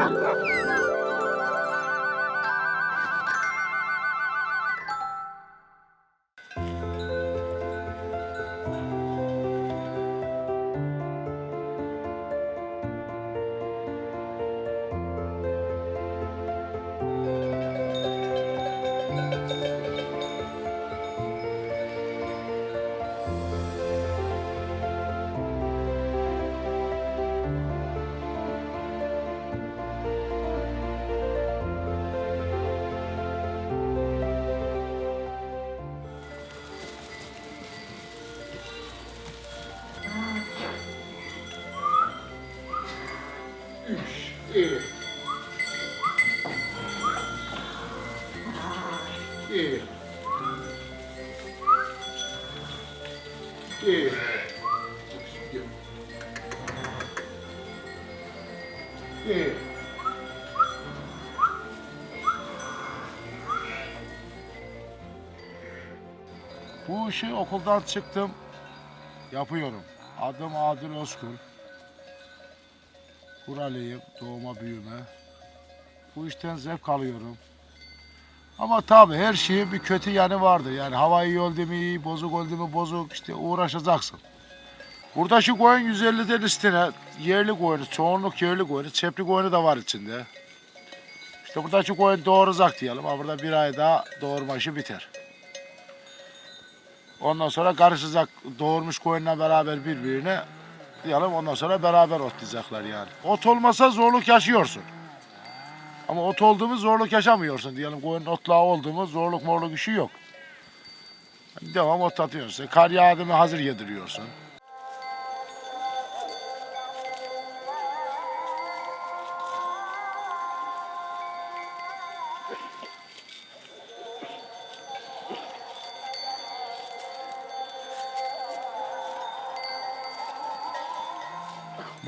Oh, Üç. İyi. İyi. İyi. Bu işi okuldan çıktım. Yapıyorum. Adım Adil Özkul. Buralıyım, doğuma büyüme. Bu işten zevk alıyorum. Ama tabii her şeyin bir kötü yanı vardır. Yani hava iyi oldu mu iyi, bozuk oldu mu bozuk işte uğraşacaksın. Burada şu koyun 150'den üstüne yerli koyunu, çoğunluk yerli koyunu, çepli koyunu da var içinde. İşte burada şu koyun doğuracak diyelim. Ha burada bir ay daha doğurma işi biter. Ondan sonra karışacak doğurmuş koyunla beraber birbirine diyelim ondan sonra beraber otlayacaklar yani. Ot olmasa zorluk yaşıyorsun. Ama ot olduğu mu zorluk yaşamıyorsun diyelim. Koyun otlağı oldu mu zorluk morluk işi yok. Devam otlatıyorsun. Kar yağdı mı hazır yediriyorsun.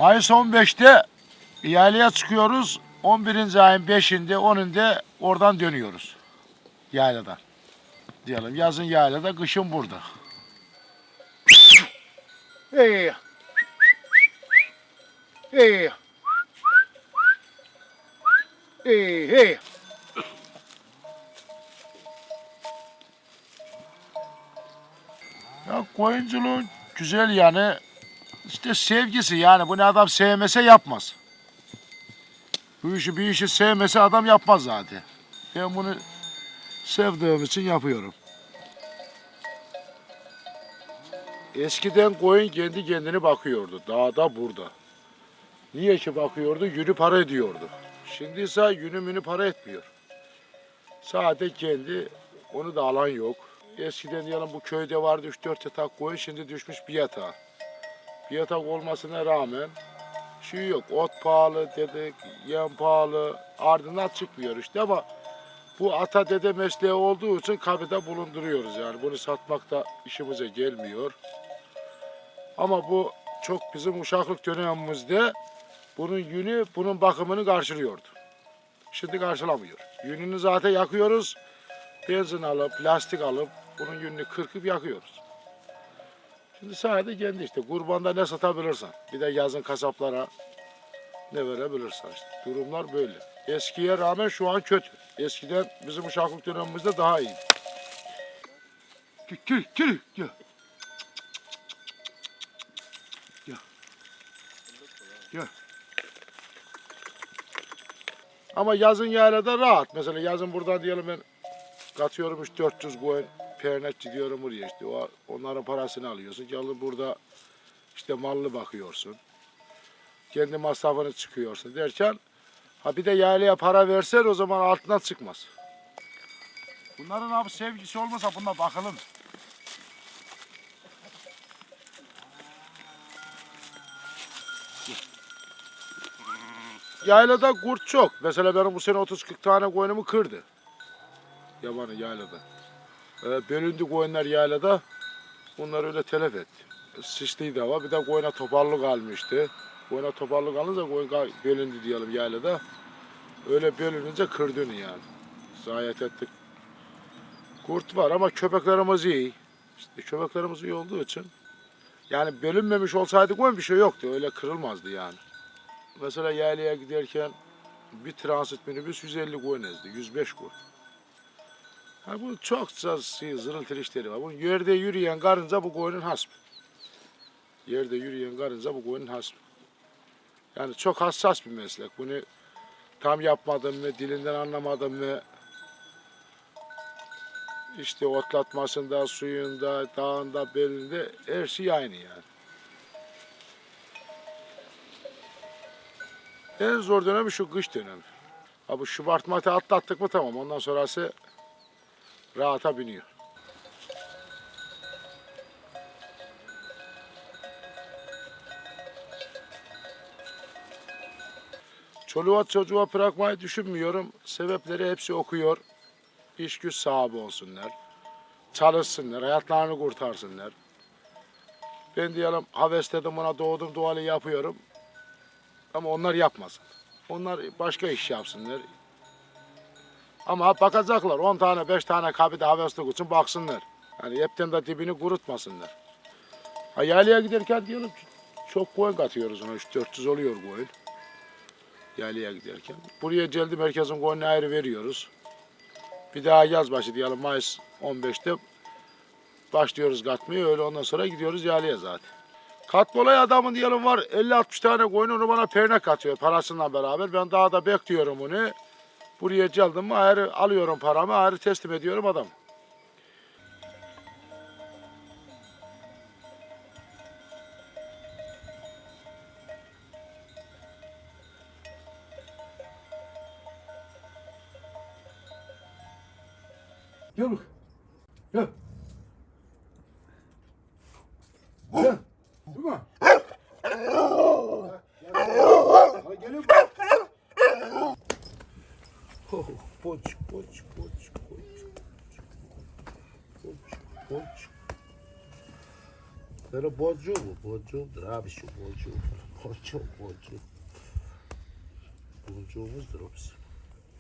Mayıs 15'te yaylaya çıkıyoruz. 11. ayın 5'inde 10'unda oradan dönüyoruz. Yayladan. Diyelim yazın yaylada, kışın burada. Hey. Hey. Hey, hey. Ya koyunculuğun güzel yanı işte sevgisi yani bunu adam sevmese yapmaz. Bu işi bir işi sevmese adam yapmaz zaten. Ben bunu sevdiğim için yapıyorum. Eskiden koyun kendi kendine bakıyordu. Dağda burada. Niye ki bakıyordu? Yünü para ediyordu. Şimdi ise yünü münü para etmiyor. Sadece kendi, onu da alan yok. Eskiden diyelim bu köyde vardı 3-4 yatak koyun, şimdi düşmüş bir yatağa. Yatak olmasına rağmen şey yok. Ot pahalı dedik, yem pahalı. Ardından çıkmıyor işte ama bu ata dede mesleği olduğu için kabide bulunduruyoruz yani. Bunu satmak da işimize gelmiyor. Ama bu çok bizim uşaklık dönemimizde bunun yünü, bunun bakımını karşılıyordu. Şimdi karşılamıyor. Yününü zaten yakıyoruz. Benzin alıp, plastik alıp bunun yününü kırkıp yakıyoruz. Şimdi sadece kendi işte kurbanda ne satabilirsen. Bir de yazın kasaplara ne verebilirsen işte. Durumlar böyle. Eskiye rağmen şu an kötü. Eskiden bizim uşaklık dönemimizde daha iyi. Gel, gel, gel, gel. Gel. Ama yazın yaylada rahat. Mesela yazın burada diyelim ben katıyorum 400 koyun pernet gidiyorum buraya işte. O, onların parasını alıyorsun. Gelin burada işte mallı bakıyorsun. Kendi masrafını çıkıyorsun derken ha bir de yaylaya para versen o zaman altından çıkmaz. Bunların abi sevgisi olmasa buna bakılır mı? Yaylada kurt çok. Mesela benim bu sene 30-40 tane koyunumu kırdı. Yabanı yaylada. Ee, bölündü koyunlar yaylada. Bunlar öyle telef etti. Sıçtıydı hava. Bir de koyuna toparlı kalmıştı. Koyuna toparlı kalınca koyun bölündü diyelim yaylada. Öyle bölününce kırdığını yani. Zayiat ettik. Kurt var ama köpeklerimiz iyi. İşte köpeklerimiz iyi olduğu için. Yani bölünmemiş olsaydı koyun bir şey yoktu. Öyle kırılmazdı yani. Mesela yaylaya giderken bir transit minibüs 150 koyun ezdi. 105 koyun. Ha bu çok şey, zırıltılı işleri var. Bu yerde yürüyen karınca bu koyunun hasbı. Yerde yürüyen karınca bu koyunun hasbı. Yani çok hassas bir meslek. Bunu tam yapmadın mı, dilinden anlamadın mı, işte otlatmasında, suyunda, dağında, belinde her şey aynı yani. En zor dönemi şu kış dönemi. Ha bu Şubat Mart'ı atlattık mı tamam. Ondan sonrası rahata biniyor. Çoluğa çocuğa bırakmayı düşünmüyorum. Sebepleri hepsi okuyor. İş güç sahibi olsunlar. Çalışsınlar, hayatlarını kurtarsınlar. Ben diyelim havesledim buna doğdum dualı yapıyorum. Ama onlar yapmasın. Onlar başka iş yapsınlar. Ama bakacaklar 10 tane 5 tane kabide haveslik için baksınlar. Yani hepten de dibini kurutmasınlar. Ha, yaylaya giderken diyelim çok koyun katıyoruz ona 3-400 oluyor koyun. Yaylaya giderken. Buraya geldi merkezin koyunu ayrı veriyoruz. Bir daha yaz başı diyelim Mayıs 15'te başlıyoruz katmaya öyle ondan sonra gidiyoruz yaylaya zaten. Katmolay adamın diyelim var 50-60 tane koyun onu bana pernek atıyor parasıyla beraber. Ben daha da bekliyorum onu. Buraya geldim mi ayrı alıyorum paramı ayrı teslim ediyorum adam. Gel bak. Poç. Böyle bocu bu, bocudur abi şu bocu. Bocu, bocu. Bocuğumuzdur o bizim.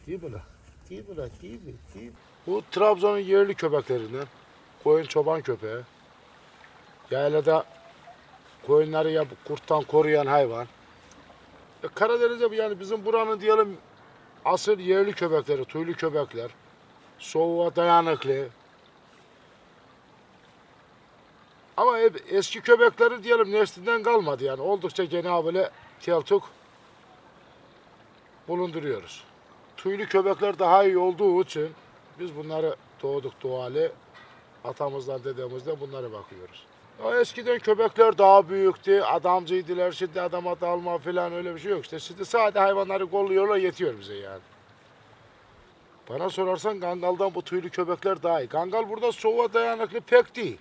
Değil mi lan? Değil mi lan? Değil mi? Değil mi? Bu Trabzon'un yerli köpeklerinden. Koyun çoban köpeği. Yaylada koyunları ya kurttan koruyan hayvan. E, Karadeniz'de yani bizim buranın diyelim asıl yerli köpekleri, tüylü köpekler. Soğuğa dayanıklı. Ama eski köpekleri diyelim neslinden kalmadı yani. Oldukça gene böyle teltuk bulunduruyoruz. Tüylü köpekler daha iyi olduğu için biz bunları doğduk doğalı atamızdan dedemizden bunlara bakıyoruz. Ya eskiden köpekler daha büyüktü, adamcıydılar. Şimdi adama dalma falan öyle bir şey yok. İşte şimdi sadece hayvanları kolluyorlar yetiyor bize yani. Bana sorarsan Gangal'dan bu tüylü köpekler daha iyi. Gangal burada soğuğa dayanıklı pek değil.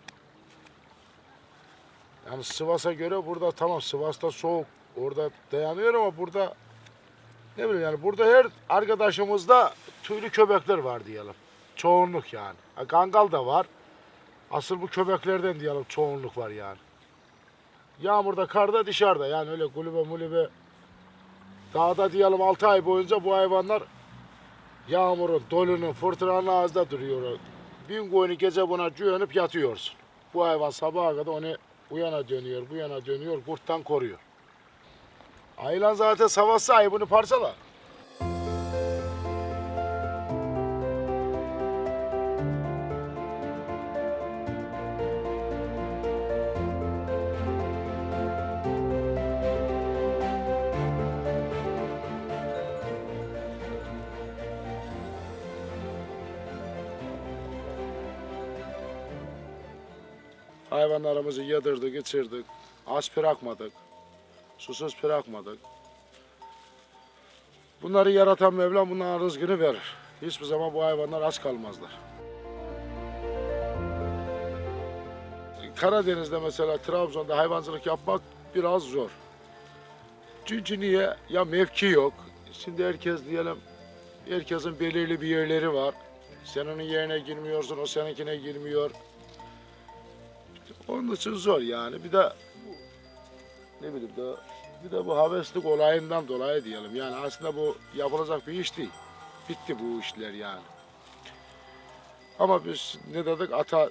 Yani Sivas'a göre burada tamam Sivas'ta soğuk orada dayanıyor ama burada ne bileyim yani burada her arkadaşımızda tüylü köpekler var diyelim. Çoğunluk yani. Ha, Gangal da var. Asıl bu köpeklerden diyelim çoğunluk var yani. Yağmurda, karda, dışarıda yani öyle kulübe mulübe dağda diyelim 6 ay boyunca bu hayvanlar yağmurun, dolunun, fırtınanın ağzında duruyor. Bin koyunu gece buna güvenip yatıyorsun. Bu hayvan sabaha kadar onu bu yana dönüyor, bu yana dönüyor, kurttan koruyor. Aylan zaten savaşsa ayıbını parçalar. Hayvanlarımızı yedirdik, içirdik. Aç bırakmadık. Susuz bırakmadık. Bunları yaratan Mevlam bunların rızkını verir. Hiçbir zaman bu hayvanlar aç kalmazlar. Karadeniz'de mesela Trabzon'da hayvancılık yapmak biraz zor. Çünkü niye? Ya mevki yok. Şimdi herkes diyelim, herkesin belirli bir yerleri var. Sen onun yerine girmiyorsun, o seninkine girmiyor. Onun için zor yani. Bir de ne bileyim de bir de bu haveslik olayından dolayı diyelim. Yani aslında bu yapılacak bir iş değil. Bitti bu işler yani. Ama biz ne dedik ata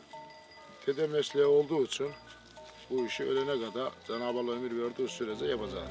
dede mesleği olduğu için bu işi ölene kadar Cenab-ı Allah ömür verdiği sürece yapacağız.